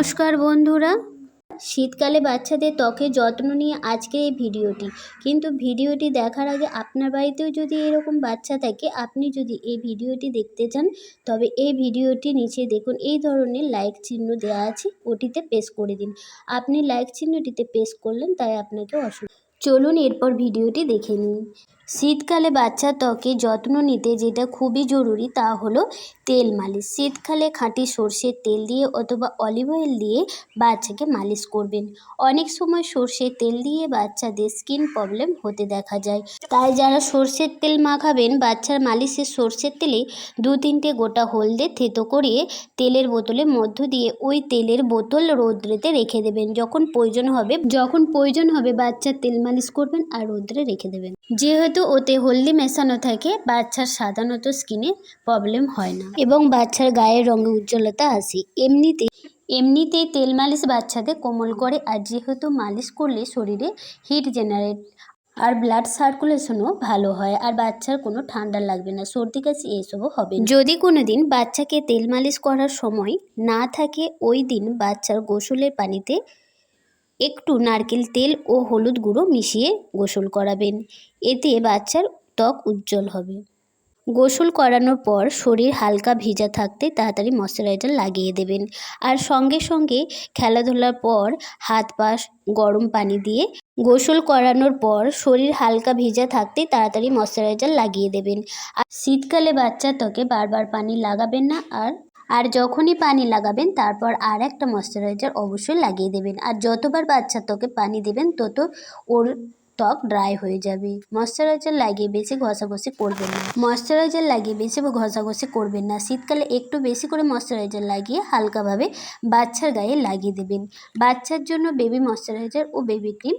নমস্কার বন্ধুরা। শীতকালে বাচ্চাদের ত্বকের যত্ন নিয়ে আজকের এই ভিডিওটি। কিন্তু ভিডিওটি দেখার আগে আপনার বাড়িতেও যদি এরকম বাচ্চা থাকে, আপনি যদি এই ভিডিওটি দেখতে চান, তবে এই ভিডিওটি নিচে দেখুন। এই ধরনের লাইক চিহ্ন দেওয়া আছে, ওটিতে প্রেস করে দিন। আপনি লাইক চিহ্নটিতে প্রেস করলেন, তাই আপনাকে অসুবিধা। চলুন এরপর ভিডিওটি দেখে নিন শীতকালে বাচ্চার ত্বকে যত্ন নিতে যেটা খুবই জরুরি তা হলো তেল মালিশ। শীতকালে খাঁটি সর্ষের তেল দিয়ে অথবা অলিভ অয়েল দিয়ে বাচ্চাকে মালিশ করবেন। অনেক সময় সর্ষের তেল দিয়ে বাচ্চাদের স্কিন প্রবলেম হতে দেখা যায়। তাই যারা সর্ষের তেল মাখাবেন, বাচ্চার মালিশের সর্ষের তেলে দু তিনটে গোটা হলদে থেতো করিয়ে তেলের বোতলের মধ্য দিয়ে ওই তেলের বোতল রৌদ্রেতে রেখে দেবেন। যখন প্রয়োজন হবে, যখন প্রয়োজন হবে বাচ্চার তেল মালিশ করবেন আর রৌদ্রে রেখে দেবেন। যেহেতু ওতে হলদি মেশানো থাকে, বাচ্চার সাধারণত স্কিনে প্রবলেম হয় না। এবং বাচ্চার গায়ের রঙে উজ্জ্বলতা আসে। এমনিতে, এমনিতেই তেল মালিশ বাচ্চাদের কোমল করে আর যেহেতু মালিশ করলে শরীরে হিট জেনারেট আর ব্লাড সার্কুলেশনও ভালো হয় আর বাচ্চার কোনো ঠান্ডা লাগবে না, সর্দি কাশি এসবও হবে যদি কোনো দিন বাচ্চাকে তেল মালিশ করার সময় না থাকে, ওই দিন বাচ্চার গোসলের পানিতে একটু নারকেল তেল ও হলুদ গুঁড়ো মিশিয়ে গোসল করাবেন। এতে বাচ্চার ত্বক উজ্জ্বল হবে। গোসল করানোর পর শরীর হালকা ভিজা থাকতে তাড়াতাড়ি ময়শ্চারাইজার লাগিয়ে দেবেন। আর সঙ্গে সঙ্গে খেলাধুলার পর হাত পা গরম পানি দিয়ে গোসল করানোর পর শরীর হালকা ভিজা থাকতে তাড়াতাড়ি ময়শ্চারাইজার লাগিয়ে দেবেন। আর শীতকালে বাচ্চার ত্বকে বারবার পানি লাগাবেন না আর আর যখনই পানি লাগাবেন, তারপর আর একটা ময়শ্চারাইজার অবশ্যই লাগিয়ে দেবেন। আর যতবার বাচ্চার ত্বকে পানি দেবেন, তত ওর ত্বক ড্রাই হয়ে যাবে। ময়শ্চারাইজার লাগিয়ে বেশি ঘষাঘষি করবেন না। ময়শ্চারাইজার লাগিয়ে বেশি ঘষাঘষি করবেন না। শীতকালে একটু বেশি করে ময়শ্চারাইজার লাগিয়ে হালকাভাবে বাচ্চার গায়ে লাগিয়ে দেবেন। বাচ্চার জন্য বেবি ময়শ্চারাইজার ও বেবি ক্রিম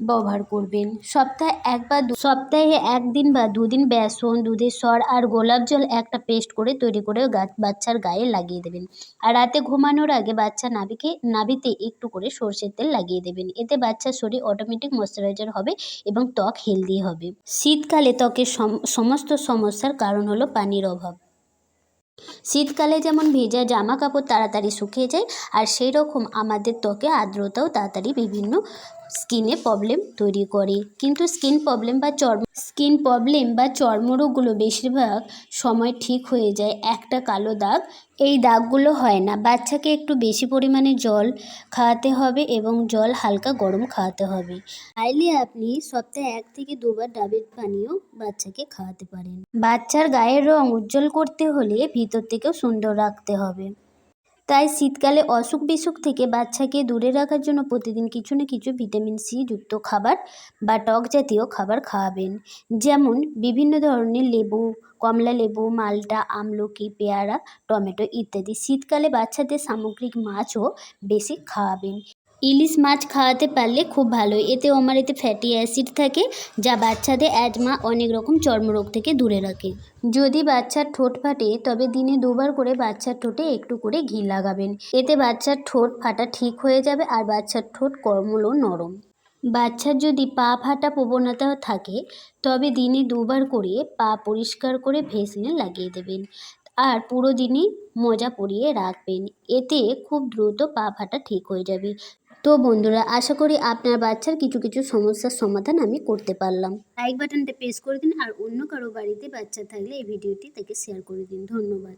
ব্যবহার করবেন। সপ্তাহে একবার দু সপ্তাহে একদিন বা দুদিন বেসন, দুধের সর আর গোলাপ জল একটা পেস্ট করে তৈরি করে বাচ্চার গায়ে লাগিয়ে দেবেন। আর রাতে ঘুমানোর আগে বাচ্চা নাভিকে নাভিতে একটু করে সর্ষের তেল লাগিয়ে দেবেন। এতে বাচ্চার শরীর অটোমেটিক ময়শ্চারাইজার হবে এবং ত্বক হেলদি হবে। শীতকালে ত্বকের সম- সমস্ত সমস্যার কারণ হলো পানির অভাব। শীতকালে যেমন ভেজা জামা কাপড় তাড়াতাড়ি শুকিয়ে যায়, আর সেই রকম আমাদের ত্বকে আর্দ্রতাও তাড়াতাড়ি বিভিন্ন স্কিনে প্রবলেম তৈরি করে। কিন্তু স্কিন প্রবলেম বা চর্ম স্কিন প্রবলেম বা চর্মরোগগুলো বেশিরভাগ সময় ঠিক হয়ে যায় একটা কালো দাগ। এই দাগগুলো হয় না। বাচ্চাকে একটু বেশি পরিমাণে জল খাওয়াতে হবে এবং জল হালকা গরম খাওয়াতে হবে। চাইলে আপনি সপ্তাহে এক থেকে দুবার ডাবের পানীয় বাচ্চাকে খাওয়াতে পারেন। বাচ্চার গায়ের রং উজ্জ্বল করতে হলে ভিতর থেকেও সুন্দর রাখতে হবে। তাই শীতকালে অসুখ বিসুখ থেকে বাচ্চাকে দূরে রাখার জন্য প্রতিদিন কিছু না কিছু ভিটামিন সি যুক্ত খাবার বা টক জাতীয় খাবার খাওয়াবেন। যেমন বিভিন্ন ধরনের লেবু, কমলা লেবু, মালটা, আমলকি, পেয়ারা, টমেটো ইত্যাদি শীতকালে বাচ্চাদের সামগ্রিক মাছও বেশি খাওয়াবেন। ইলিশ মাছ খাওয়াতে পারলে খুব ভালো। এতে ওমারিতে ফ্যাটি অ্যাসিড থাকে, যা বাচ্চাদের অ্যাজমা অনেক রকম চর্মরোগ থেকে দূরে রাখে। যদি বাচ্চার ঠোঁট ফাটে, তবে দিনে দুবার করে বাচ্চার ঠোঁটে একটু করে ঘি লাগাবেন। এতে বাচ্চার ঠোঁট ফাটা ঠিক হয়ে যাবে আর বাচ্চার ঠোঁট কর্মল নরম। বাচ্চার যদি পা ফাটা প্রবণতা থাকে, তবে দিনে দুবার করে পা পরিষ্কার করে ভেসলিন লাগিয়ে দেবেন। আর পুরো দিনই মোজা পরিয়ে রাখবেন। এতে খুব দ্রুত পা ফাটা ঠিক হয়ে যাবে। তো বন্ধুরা, আশা করি আপনার বাচ্চার কিছু কিছু সমস্যার সমাধান আমি করতে পারলাম। লাইক বাটনটা প্রেস করে দিন আর অন্য কারও বাড়িতে বাচ্চা থাকলে এই ভিডিওটি তাকে শেয়ার করে দিন। ধন্যবাদ।